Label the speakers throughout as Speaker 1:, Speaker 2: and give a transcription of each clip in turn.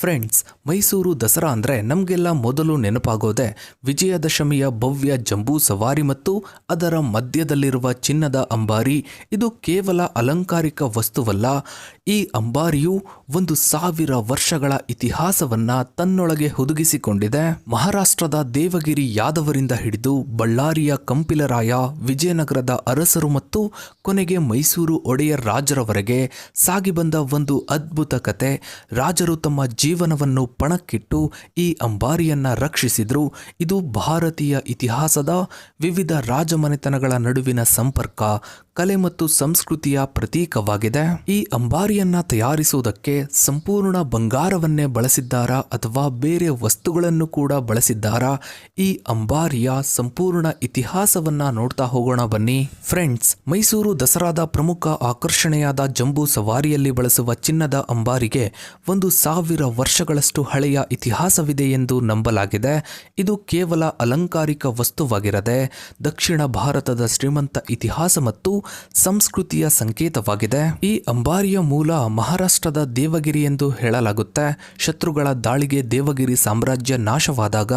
Speaker 1: Friends Mysuru Dasara ಅಂದರೆ ನಮಗೆಲ್ಲ ಮೊದಲು ನೆನಪಾಗೋದೆ ವಿಜಯದಶಮಿಯ ಭವ್ಯ ಜಂಬೂ ಸವಾರಿ ಮತ್ತು ಅದರ ಮಧ್ಯದಲ್ಲಿರುವ ಚಿನ್ನದ ಅಂಬಾರಿ. ಇದು ಕೇವಲ ಅಲಂಕಾರಿಕ ವಸ್ತುವಲ್ಲ, ಈ ಅಂಬಾರಿಯು ಒಂದು ಸಾವಿರ ವರ್ಷಗಳ ಇತಿಹಾಸವನ್ನು ತನ್ನೊಳಗೆ ಹುದುಗಿಸಿಕೊಂಡಿದೆ. ಮಹಾರಾಷ್ಟ್ರದ ದೇವಗಿರಿ ಯಾದವರಿಂದ ಹಿಡಿದು ಬಳ್ಳಾರಿಯ ಕಂಪಿಲರಾಯ, ವಿಜಯನಗರದ ಅರಸರು ಮತ್ತು ಕೊನೆಗೆ ಮೈಸೂರು ಒಡೆಯರ್ ರಾಜರವರೆಗೆ ಸಾಗಿ ಬಂದ ಒಂದು ಅದ್ಭುತ ಕತೆ. ರಾಜರು ತಮ್ಮ ಜೀವನವನ್ನು ಪಣಕ್ಕಿಟ್ಟು ಈ ಅಂಬಾರಿಯನ್ನ ರಕ್ಷಿಸಿದ್ರು. ಇದು ಭಾರತೀಯ ಇತಿಹಾಸದ ವಿವಿಧ ರಾಜಮನೆತನಗಳ ನಡುವಿನ ಸಂಪರ್ಕ ಕಲೆ ಮತ್ತು ಸಂಸ್ಕೃತಿಯ ಪ್ರತೀಕವಾಗಿದೆ. ಈ ಅಂಬಾರಿಯನ್ನ ತಯಾರಿಸುವುದಕ್ಕೆ ಸಂಪೂರ್ಣ ಬಂಗಾರವನ್ನೇ ಬಳಸಿದ್ದಾರಾ ಅಥವಾ ಬೇರೆ ವಸ್ತುಗಳನ್ನು ಕೂಡ ಬಳಸಿದ್ದಾರಾ? ಈ ಅಂಬಾರಿಯ ಸಂಪೂರ್ಣ ಇತಿಹಾಸವನ್ನ ನೋಡ್ತಾ ಹೋಗೋಣ ಬನ್ನಿ. ಫ್ರೆಂಡ್ಸ್, ಮೈಸೂರು ದಸರಾದ ಪ್ರಮುಖ ಆಕರ್ಷಣೆಯಾದ ಜಂಬೂ ಸವಾರಿಯಲ್ಲಿ ಬಳಸುವ ಚಿನ್ನದ ಅಂಬಾರಿಗೆ ಒಂದು ಸಾವಿರ ವರ್ಷಗಳಷ್ಟು ಹಳೆಯ ಇತಿಹಾಸವಿದೆ ಎಂದು ನಂಬಲಾಗಿದೆ. ಇದು ಕೇವಲ ಅಲಂಕಾರಿಕ ವಸ್ತುವಾಗಿರದೆ ದಕ್ಷಿಣ ಭಾರತದ ಶ್ರೀಮಂತ ಇತಿಹಾಸ ಮತ್ತು ಸಂಸ್ಕೃತಿಯ ಸಂಕೇತವಾಗಿದೆ. ಈ ಅಂಬಾರಿಯ ಮೂಲ ಮಹಾರಾಷ್ಟ್ರದ ದೇವಗಿರಿ ಎಂದು ಹೇಳಲಾಗುತ್ತೆ. ಶತ್ರುಗಳ ದಾಳಿಗೆ ದೇವಗಿರಿ ಸಾಮ್ರಾಜ್ಯ ನಾಶವಾದಾಗ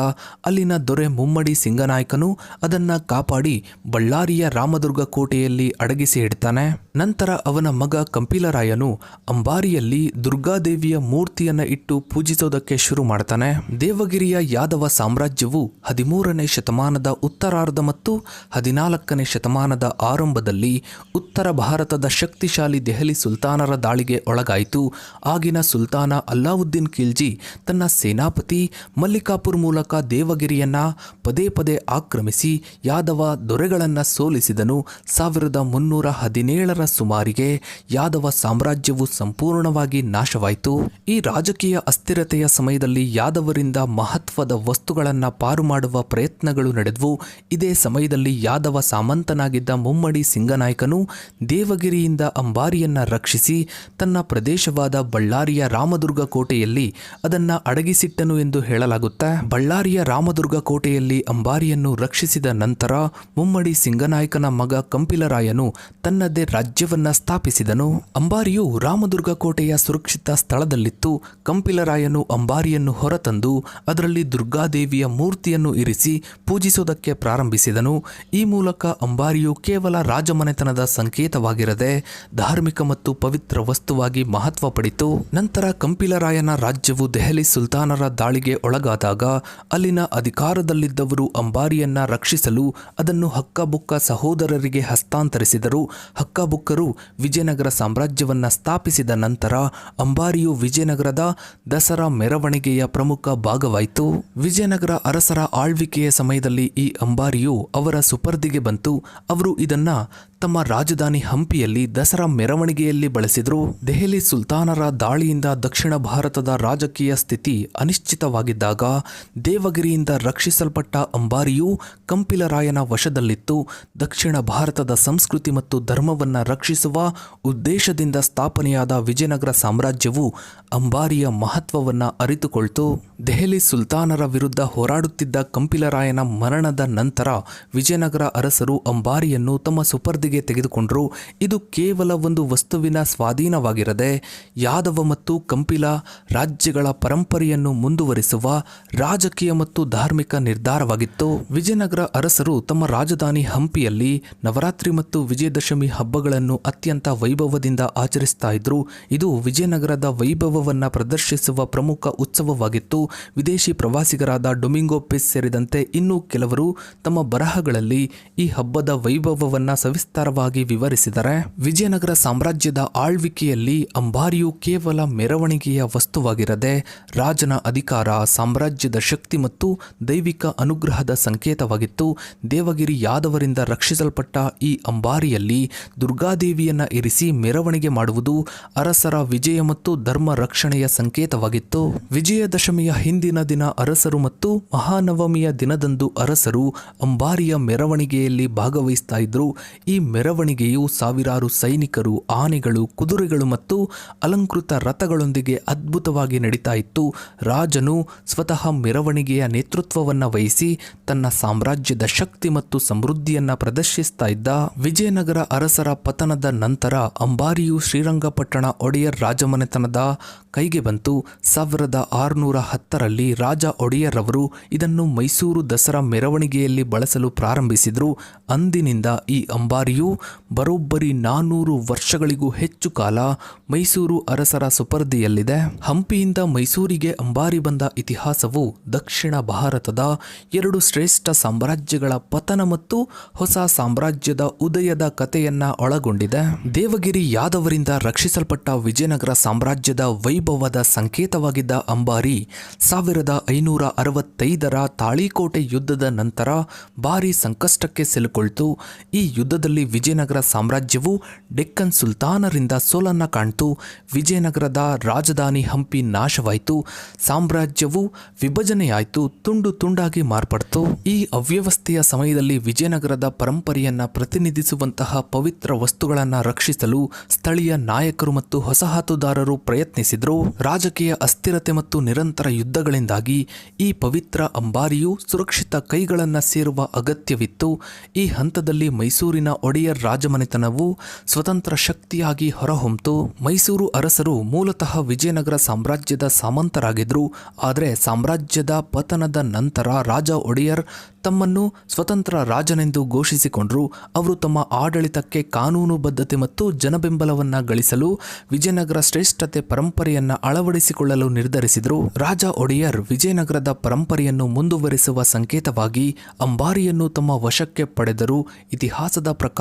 Speaker 1: ಅಲ್ಲಿನ ದೊರೆ ಮುಮ್ಮಡಿ ಸಿಂಗನಾಯಕನು ಅದನ್ನು ಕಾಪಾಡಿ ಬಳ್ಳಾರಿಯ ರಾಮದುರ್ಗ ಕೋಟೆಯಲ್ಲಿ ಅಡಗಿಸಿ ಇಡ್ತಾನೆ. ನಂತರ ಅವನ ಮಗ ಕಂಪಿಲರಾಯನು ಅಂಬಾರಿಯಲ್ಲಿ ದುರ್ಗಾದೇವಿಯ ಮೂರ್ತಿಯನ್ನ ಇಟ್ಟು ಪೂಜಿಸೋದಕ್ಕೆ ಶುರು ಮಾಡ್ತಾನೆ. ದೇವಗಿರಿಯ ಯಾದವ ಸಾಮ್ರಾಜ್ಯವು ಹದಿಮೂರನೇ ಶತಮಾನದ ಉತ್ತರಾರ್ಧ ಮತ್ತು ಹದಿನಾಲ್ಕನೇ ಶತಮಾನದ ಆರಂಭದಲ್ಲಿ ಉತ್ತರ ಭಾರತದ ಶಕ್ತಿಶಾಲಿ ದೆಹಲಿ ಸುಲ್ತಾನರ ದಾಳಿಗೆ ಒಳಗಾಯಿತು. ಆಗಿನ ಸುಲ್ತಾನ ಅಲ್ಲಾವುದ್ದೀನ್ ಖಿಲ್ಜಿ ತನ್ನ ಸೇನಾಪತಿ ಮಲ್ಲಿಕಾಪುರ್ ಮೂಲಕ ದೇವಗಿರಿಯನ್ನ ಪದೇ ಪದೇ ಆಕ್ರಮಿಸಿ ಯಾದವ ದೊರೆಗಳನ್ನು ಸೋಲಿಸಿದನು. ಸಾವಿರದ ಮುನ್ನೂರ ಹದಿನೇಳರ ಸುಮಾರಿಗೆ ಯಾದವ ಸಾಮ್ರಾಜ್ಯವು ಸಂಪೂರ್ಣವಾಗಿ ನಾಶವಾಯಿತು. ಈ ರಾಜಕೀಯ ಅಸ್ಥಿರತೆಯ ಸಮಯದಲ್ಲಿ ಯಾದವರಿಂದ ಮಹತ್ವದ ವಸ್ತುಗಳನ್ನು ಪಾರು ಮಾಡುವ ಪ್ರಯತ್ನಗಳು ನಡೆದವು. ಇದೇ ಸಮಯದಲ್ಲಿ ಯಾದವ ಸಾಮಂತನಾಗಿದ್ದ ಮುಮ್ಮಡಿ ಸಿಂಗನಾಯಕನು ದೇವಗಿರಿಯಿಂದ ಅಂಬಾರಿಯನ್ನ ರಕ್ಷಿಸಿ ತನ್ನ ಪ್ರದೇಶವಾದ ಬಳ್ಳಾರಿಯ ರಾಮದುರ್ಗ ಕೋಟೆಯಲ್ಲಿ ಅದನ್ನು ಅಡಗಿಸಿಟ್ಟನು ಎಂದು ಹೇಳಲಾಗುತ್ತೆ, ಬಳ್ಳಾರಿಯ ರಾಮದುರ್ಗ ಕೋಟೆಯಲ್ಲಿ ಅಂಬಾರಿಯನ್ನು ರಕ್ಷಿಸಿದ ನಂತರ ಮುಮ್ಮಡಿ ಸಿಂಗನಾಯಕನ ಮಗ ಕಂಪಿಲರಾಯನು ತನ್ನದೇ ರಾಜ್ಯವನ್ನ ಸ್ಥಾಪಿಸಿದನು. ಅಂಬಾರಿಯು ರಾಮದುರ್ಗ ಕೋಟೆಯ ಸುರಕ್ಷಿತ ಸ್ಥಳದಲ್ಲಿತ್ತು. ಕಂಪಿಲರಾಯನು ಅಂಬಾರಿಯನ್ನು ಹೊರತಂದು ಅದರಲ್ಲಿ ದುರ್ಗಾದೇವಿಯ ಮೂರ್ತಿಯನ್ನು ಇರಿಸಿ ಪೂಜಿಸುವುದಕ್ಕೆ ಪ್ರಾರಂಭಿಸಿದನು. ಈ ಮೂಲಕ ಅಂಬಾರಿಯು ಕೇವಲ ರಾಜಮನೆತನದ ಸಂಕೇತವಾಗಿರದೆ ಧಾರ್ಮಿಕ ಮತ್ತು ಪವಿತ್ರ ವಸ್ತುವಾಗಿ ಮಹತ್ವ ಪಡಿತು. ನಂತರ ಕಂಪಿಲರಾಯನ ರಾಜ್ಯವು ದೆಹಲಿ ಸುಲ್ತಾನರ ದಾಳಿಗೆ ಒಳಗಾದಾಗ ಅಲ್ಲಿನ ಅಧಿಕಾರದಲ್ಲಿದ್ದವರು ಅಂಬಾರಿಯನ್ನ ರಕ್ಷಿಸಲು ಅದನ್ನು ಹಕ್ಕಬುಕ್ಕ ಸಹೋದರರಿಗೆ ಹಸ್ತಾಂತರಿಸಿದರು. ಹಕ್ಕಬುಕ್ಕರು ವಿಜಯನಗರ ಸಾಮ್ರಾಜ್ಯವನ್ನ ಸ್ಥಾಪಿಸಿದ ನಂತರ ಅಂಬಾರಿಯು ವಿಜಯನಗರದ ದಸರಾ ಮೆರವಣಿಗೆಯ ಪ್ರಮುಖ ಭಾಗವಾಯಿತು. ವಿಜಯನಗರ ಅರಸರ ಆಳ್ವಿಕೆಯ ಸಮಯದಲ್ಲಿ ಈ ಅಂಬಾರಿಯು ಅವರ ಸುಪರ್ದಿಗೆ ಬಂತು. ಅವರು ಇದನ್ನ ತಮ್ಮ ರಾಜಧಾನಿ ಹಂಪಿಯಲ್ಲಿ ದಸರಾ ಮೆರವಣಿಗೆಯಲ್ಲಿ ಬಳಸಿದ್ರು ದೆಹಲಿ ಸುಲ್ತಾನರ ದಾಳಿಯಿಂದ ದಕ್ಷಿಣ ಭಾರತದ ರಾಜಕೀಯ ಸ್ಥಿತಿ ಅನಿಶ್ಚಿತವಾಗಿದ್ದಾಗ ದೇವಗಿರಿಯಿಂದ ರಕ್ಷಿಸಲ್ಪಟ್ಟ ಅಂಬಾರಿಯು ಕಂಪಿಲರಾಯನ ವಶದಲ್ಲಿತ್ತು. ದಕ್ಷಿಣ ಭಾರತದ ಸಂಸ್ಕೃತಿ ಮತ್ತು ಧರ್ಮವನ್ನು ರಕ್ಷಿಸುವ ಉದ್ದೇಶದಿಂದ ಸ್ಥಾಪನೆಯಾದ ವಿಜಯನಗರ ಸಾಮ್ರಾಜ್ಯವು ಅಂಬಾರಿಯ ಮಹತ್ವವನ್ನು ಅರಿತುಕೊಳ್ತು. ದೆಹಲಿ ಸುಲ್ತಾನರ ವಿರುದ್ಧ ಹೋರಾಡುತ್ತಿದ್ದ ಕಂಪಿಲರಾಯನ ಮರಣದ ನಂತರ ವಿಜಯನಗರ ಅರಸರು ಅಂಬಾರಿಯನ್ನು ತಮ್ಮ ಸುಪರ್ದಿಗೆ ತೆಗೆದುಕೊಂಡರು, ಇದು ಕೇವಲ ಒಂದು ವಸ್ತುವಿನ ಸ್ವಾಧೀನವಾಗಿರದೆ, ಯಾದವ ಮತ್ತು ಕಂಪಿಲ ರಾಜ್ಯಗಳ ಪರಂಪರೆಯನ್ನು ಮುಂದುವರಿಸುವ ರಾಜಕೀಯ ಮತ್ತು ಧಾರ್ಮಿಕ ನಿರ್ಧಾರವಾಗಿತ್ತು. ವಿಜಯನಗರ ಅರಸರು ತಮ್ಮ ರಾಜಧಾನಿ ಹಂಪಿಯಲ್ಲಿ ನವರಾತ್ರಿ ಮತ್ತು ವಿಜಯದಶಮಿ ಹಬ್ಬಗಳನ್ನು ಅತ್ಯಂತ ವೈಭವದಿಂದ ಆಚರಿಸ್ತಾ ಇದ್ರು. ಇದು ವಿಜಯನಗರದ ವೈಭವವನ್ನು ಪ್ರದರ್ಶಿಸುವ ಪ್ರಮುಖ ಉತ್ಸವವಾಗಿತ್ತು. ವಿದೇಶಿ ಪ್ರವಾಸಿಗರಾದ ಡೊಮಿಂಗೋ ಪಿಸ್ ಸೇರಿದಂತೆ ಇನ್ನೂ ಕೆಲವರು ತಮ್ಮ ಬರಹಗಳಲ್ಲಿ ಈ ಹಬ್ಬದ ವೈಭವವನ್ನ ಸವಿಸ್ತಾರವಾಗಿ ವಿವರಿಸಿದರೆ, ವಿಜಯನಗರ ಸಾಮ್ರಾಜ್ಯದ ಆಳ್ವಿಕೆಯಲ್ಲಿ ಅಂಬಾರಿಯು ಕೇವಲ ಮೆರವಣಿಗೆಯ ವಸ್ತುವಾಗಿರದೆ, ರಾಜನ ಅಧಿಕಾರ, ಸಾಮ್ರಾಜ್ಯದ ಶಕ್ತಿ ಮತ್ತು ದೈವಿಕ ಅನುಗ್ರಹದ ಸಂಕೇತವಾಗಿತ್ತು. ದೇವಗಿರಿ ಯಾದವರಿಂದ ರಕ್ಷಿಸಲ್ಪಟ್ಟ ಈ ಅಂಬಾರಿಯಲ್ಲಿ ದುರ್ಗಾದೇವಿಯನ್ನು ಇರಿಸಿ ಮೆರವಣಿಗೆ ಮಾಡುವುದು ಅರಸರ ವಿಜಯ ಮತ್ತು ಧರ್ಮ ರಕ್ಷಣೆಯ ಸಂಕೇತವಾಗಿತ್ತು. ವಿಜಯದಶಮಿಯ ಹಿಂದಿನ ದಿನ ಅರಸರು ಮತ್ತು ಮಹಾನವಮಿಯ ದಿನದಂದು ಅರಸರು ಅಂಬಾರಿಯ ಮೆರವಣಿಗೆಯಲ್ಲಿ ಭಾಗವಹಿಸ್ತಾ ಇದ್ರು. ಈ ಮೆರವಣಿಗೆಯು ಸಾವಿರಾರು ಸೈನಿಕರು, ಆನೆಗಳು, ಕುದುರೆಗಳು ಮತ್ತು ಅಲಂಕೃತ ರಥಗಳೊಂದಿಗೆ ಅದ್ಭುತವಾಗಿ ನಡೀತಾ ಇತ್ತು. ರಾಜನು ಸ್ವತಃ ಮೆರವಣಿಗೆಯ ನೇತೃತ್ವವನ್ನು ವಹಿಸಿ ತನ್ನ ಸಾಮ್ರಾಜ್ಯದ ಶಕ್ತಿ ಮತ್ತು ಸಮೃದ್ಧಿಯನ್ನು ಪ್ರದರ್ಶಿಸ್ತಾ ಇದ್ದ ವಿಜಯನಗರ ಅರಸರ ಪತನದ ನಂತರ ಅಂಬಾರಿಯು ಶ್ರೀರಂಗಪಟ್ಟಣ ಒಡೆಯರ್ ರಾಜಮನೆತನದ ಕೈಗೆ ಬಂತು. ಸಾವಿರದ ಆರುನೂರ ಹತ್ತರಲ್ಲಿ ರಾಜ ಒಡೆಯರ್ ಅವರು ಇದನ್ನು ಮೈಸೂರು ದಸರಾ ಮೆರವಣಿಗೆಯಲ್ಲಿ ಬಳಸಲು ಪ್ರಾರಂಭಿಸಿದರು. ಅಂದಿನಿಂದ ಈ ಅಂಬಾರಿಯು ಬರೋಬ್ಬರಿ ನಾನ್ನೂರು ವರ್ಷಗಳಿಗೂ ಹೆಚ್ಚು ಕಾಲ ಮೈಸೂರು ಅರಸರ ಸುಪರ್ದಿಯಲ್ಲಿದೆ. ಹಂಪಿಯಿಂದ ಮೈಸೂರಿಗೆ ಅಂಬಾರಿ ಬಂದ ಇತಿಹಾಸವು ದಕ್ಷಿಣ ಭಾರತದ ಎರಡು ಶ್ರೇಷ್ಠ ಸಾಮ್ರಾಜ್ಯಗಳ ಪತನ ಮತ್ತು ಹೊಸ ಸಾಮ್ರಾಜ್ಯದ ಉದಯದ ಕಥೆಯನ್ನ ಒಳಗೊಂಡಿದೆ. ದೇವಗಿರಿ ಯಾದವರಿಂದ ರಕ್ಷಿಸಲ್ಪಟ್ಟ ವಿಜಯನಗರ ಸಾಮ್ರಾಜ್ಯದ ವೈಭವದ ಸಂಕೇತವಾಗಿದ್ದ ಅಂಬಾರಿ ಸಾವಿರದ ಐನೂರ ಅರವತ್ತೈದರ ತಾಳಿಕೋಟೆ ಯುದ್ಧದ ನಂತರ ಭಾರಿ ಸಂಕಷ್ಟಕ್ಕೆ ಸಿಲುಕೊಳ್ತು. ಈ ಯುದ್ಧದಲ್ಲಿ ವಿಜಯನಗರ ಸಾಮ್ರಾಜ್ಯವು ಡೆಕ್ಕನ್ ಸುಲ್ತಾನರಿಂದ ಸೋಲನ್ನ ಕಾಣ್ತು. ವಿಜಯನಗರದ ರಾಜಧಾನಿ ಹಂಪಿ ನಾಶವಾಯಿತು. ಸಾಮ್ರಾಜ್ಯವು ವಿಭಜನೆಯಾಯಿತು. ತುಂಡು ತುಂಡಾಗಿ ಮಾರ್ಪಡ್ತು. ಈ ಅವ್ಯವಸ್ಥೆಯ ಸಮಯದಲ್ಲಿ ವಿಜಯನಗರದ ಪರಂಪರೆಯನ್ನ ಪ್ರತಿನಿಧಿಸುವಂತಹ ಪವಿತ್ರ ವಸ್ತುಗಳನ್ನು ರಕ್ಷಿಸಲು ಸ್ಥಳೀಯ ನಾಯಕರು ಮತ್ತು ಹೊಸಹಾತುದಾರರು ಪ್ರಯತ್ನಿಸಿದರು. ರಾಜಕೀಯ ಅಸ್ಥಿರತೆ ಮತ್ತು ನಿರಂತರ ಯುದ್ಧಗಳಿಂದಾಗಿ ಈ ಪವಿತ್ರ ಅಂಬಾರಿಯು ಸುರಕ್ಷಿತ ಕೈಗಳನ್ನು ಸೇರುವ ಅಗತ್ಯವಿತ್ತು. ಈ ಹಂತದಲ್ಲಿ ಮೈಸೂರಿನ ಒಡೆಯರ್ ರಾಜಮನೆತನವು ಸ್ವತಂತ್ರ ಶಕ್ತಿಯಾಗಿ ಹೊರಹೊಮ್ಮಿತು ಮೈಸೂರು ಅರಸರು ಮೂಲತಃ ವಿಜಯನಗರ ಸಾಮ್ರಾಜ್ಯದ ಸಾಮಂತರಾಗಿದ್ದರು ಆದರೆ ಸಾಮ್ರಾಜ್ಯದ ಪತನದ ನಂತರ ರಾಜ ಒಡೆಯರ್ ತಮ್ಮನ್ನು ಸ್ವತಂತ್ರ ರಾಜನೆಂದು ಘೋಷಿಸಿಕೊಂಡರು. ಅವರು ತಮ್ಮ ಆಡಳಿತಕ್ಕೆ ಕಾನೂನುಬದ್ಧತೆ ಮತ್ತು ಜನಬೆಂಬಲವನ್ನು ಗಳಿಸಲು ವಿಜಯನಗರ ಶ್ರೇಷ್ಠತೆ ಪರಂಪರೆಯನ್ನು ಅಳವಡಿಸಿಕೊಳ್ಳಲು ನಿರ್ಧರಿಸಿದರು. ರಾಜ ಒಡೆಯರ್ ವಿಜಯನಗರದ ಪರಂಪರೆಯನ್ನು ಮುಂದುವರಿಸುವ ಸಂಕೇತವಾಗಿ ಅಂಬಾರಿಯನ್ನು ತಮ್ಮ ವಶಕ್ಕೆ ಪಡೆದರು. ಇತಿಹಾಸದ ಪ್ರಕಾರ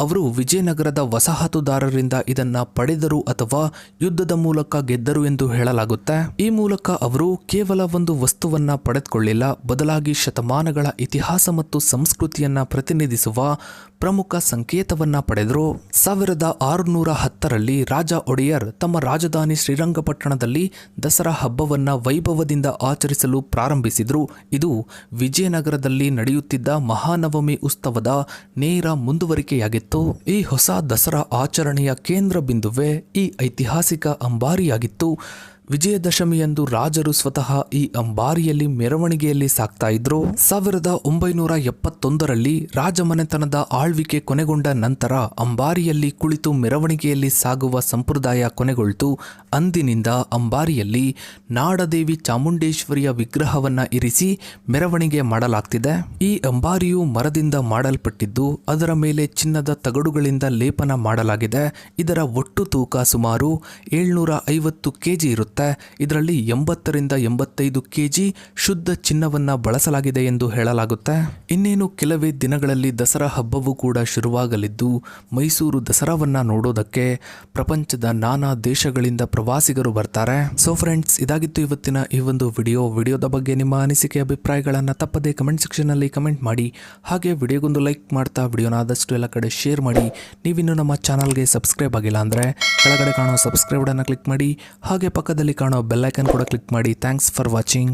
Speaker 1: ಅವರು ವಿಜಯನಗರದ ವಸಾಹತುದಾರರಿಂದ ಇದನ್ನ ಪಡೆದರು ಅಥವಾ ಯುದ್ಧದ ಮೂಲಕ ಗೆದ್ದರು ಎಂದು ಹೇಳಲಾಗುತ್ತೆ. ಈ ಮೂಲಕ ಅವರು ಕೇವಲ ಒಂದು ವಸ್ತುವನ್ನ ಪಡೆದುಕೊಳ್ಳಿಲ್ಲ, ಬದಲಾಗಿ ಶತಮಾನಗಳ ಇತಿಹಾಸ ಮತ್ತು ಸಂಸ್ಕೃತಿಯನ್ನ ಪ್ರತಿನಿಧಿಸುವ ಪ್ರಮುಖ ಸಂಕೇತವನ್ನ ಪಡೆದರು. ಸಾವಿರದ ಆರುನೂರ ಹತ್ತರಲ್ಲಿ ರಾಜ ಒಡೆಯರ್ ತಮ್ಮ ರಾಜಧಾನಿ ಶ್ರೀರಂಗಪಟ್ಟಣದಲ್ಲಿ ದಸರಾ ಹಬ್ಬವನ್ನ ವೈಭವದಿಂದ ಆಚರಿಸಲು ಪ್ರಾರಂಭಿಸಿದರು. ಇದು ವಿಜಯನಗರದಲ್ಲಿ ನಡೆಯುತ್ತಿದ್ದ ಮಹಾನವಮಿ ಉತ್ಸವದ ನೇರ ಮುಂದುವರಿಕೆಯಾಗಿತ್ತು. ಈ ಹೊಸ ದಸರಾ ಆಚರಣೆಯ ಕೇಂದ್ರ ಬಿಂದುವೇ ಈ ಐತಿಹಾಸಿಕ ಅಂಬಾರಿಯಾಗಿತ್ತು. ವಿಜಯದಶಮಿಯಂದು ರಾಜರು ಸ್ವತಃ ಈ ಅಂಬಾರಿಯಲ್ಲಿ ಮೆರವಣಿಗೆಯಲ್ಲಿ ಸಾಕ್ತಾ ಇದ್ರು. ಸಾವಿರದ ಒಂಬೈನೂರ ಎಪ್ಪತ್ತೊಂದರಲ್ಲಿ ರಾಜಮನೆತನದ ಆಳ್ವಿಕೆ ಕೊನೆಗೊಂಡ ನಂತರ ಅಂಬಾರಿಯಲ್ಲಿ ಕುಳಿತು ಮೆರವಣಿಗೆಯಲ್ಲಿ ಸಾಗುವ ಸಂಪ್ರದಾಯ ಕೊನೆಗೊಳ್ತು. ಅಂದಿನಿಂದ ಅಂಬಾರಿಯಲ್ಲಿ ನಾಡದೇವಿ ಚಾಮುಂಡೇಶ್ವರಿಯ ವಿಗ್ರಹವನ್ನ ಇರಿಸಿ ಮೆರವಣಿಗೆ ಮಾಡಲಾಗ್ತಿದೆ. ಈ ಅಂಬಾರಿಯು ಮರದಿಂದ ಮಾಡಲ್ಪಟ್ಟಿದ್ದು, ಅದರ ಮೇಲೆ ಚಿನ್ನದ ತಗಡುಗಳಿಂದ ಲೇಪನ ಮಾಡಲಾಗಿದೆ. ಇದರ ಒಟ್ಟು ತೂಕ ಸುಮಾರು ಏಳ್ನೂರ ಐವತ್ತು ಕೆಜಿ ಇರುತ್ತೆ. ಇದರಲ್ಲಿ ಎಂಬತ್ತರಿಂದ ಎಂಬತ್ತೈದು ಕೆಜಿ ಶುದ್ಧ ಚಿನ್ನವನ್ನ ಬಳಸಲಾಗಿದೆ ಎಂದು ಹೇಳಲಾಗುತ್ತೆ. ಇನ್ನೇನು ಕೆಲವೇ ದಿನಗಳಲ್ಲಿ ದಸರಾ ಹಬ್ಬವೂ ಕೂಡ ಶುರುವಾಗಲಿದ್ದು, ಮೈಸೂರು ದಸರಾವನ್ನ ನೋಡೋದಕ್ಕೆ ಪ್ರಪಂಚದ ನಾನಾ ದೇಶಗಳಿಂದ ಪ್ರವಾಸಿಗರು ಬರ್ತಾರೆ. ಸೊ ಫ್ರೆಂಡ್ಸ್ ಇದಾಗಿತ್ತು ಇವತ್ತಿನ ಈ ಒಂದು ವಿಡಿಯೋ. ವಿಡಿಯೋದ ಬಗ್ಗೆ ನಿಮ್ಮ ಅನಿಸಿಕೆ, ಅಭಿಪ್ರಾಯಗಳನ್ನು ತಪ್ಪದೇ ಕಮೆಂಟ್ ಸೆಕ್ಷನಲ್ಲಿ ಕಮೆಂಟ್ ಮಾಡಿ. ಹಾಗೆ ವಿಡಿಯೋಗೊಂದು ಲೈಕ್ ಮಾಡ್ತಾ ವಿಡಿಯೋನ ಆದಷ್ಟು ಎಲ್ಲ ಕಡೆ ಶೇರ್ ಮಾಡಿ. ನೀವಿನ್ನು ನಮ್ಮ ಚಾನಲ್ಗೆ ಸಬ್ಸ್ಕ್ರೈಬ್ ಆಗಿಲ್ಲ ಅಂದರೆ ಕೆಳಗಡೆ ಕಾಣೋ ಸಬ್ಸ್ಕ್ರೈಬ್ ಕ್ಲಿಕ್ ಮಾಡಿ. ಹಾಗೆ ಪಕ್ಕದಲ್ಲಿ ಕಾಣೋ ಬೆಲ್ಲೈಕನ್ ಕೂಡ ಕ್ಲಿಕ್ ಮಾಡಿ. Thanks for watching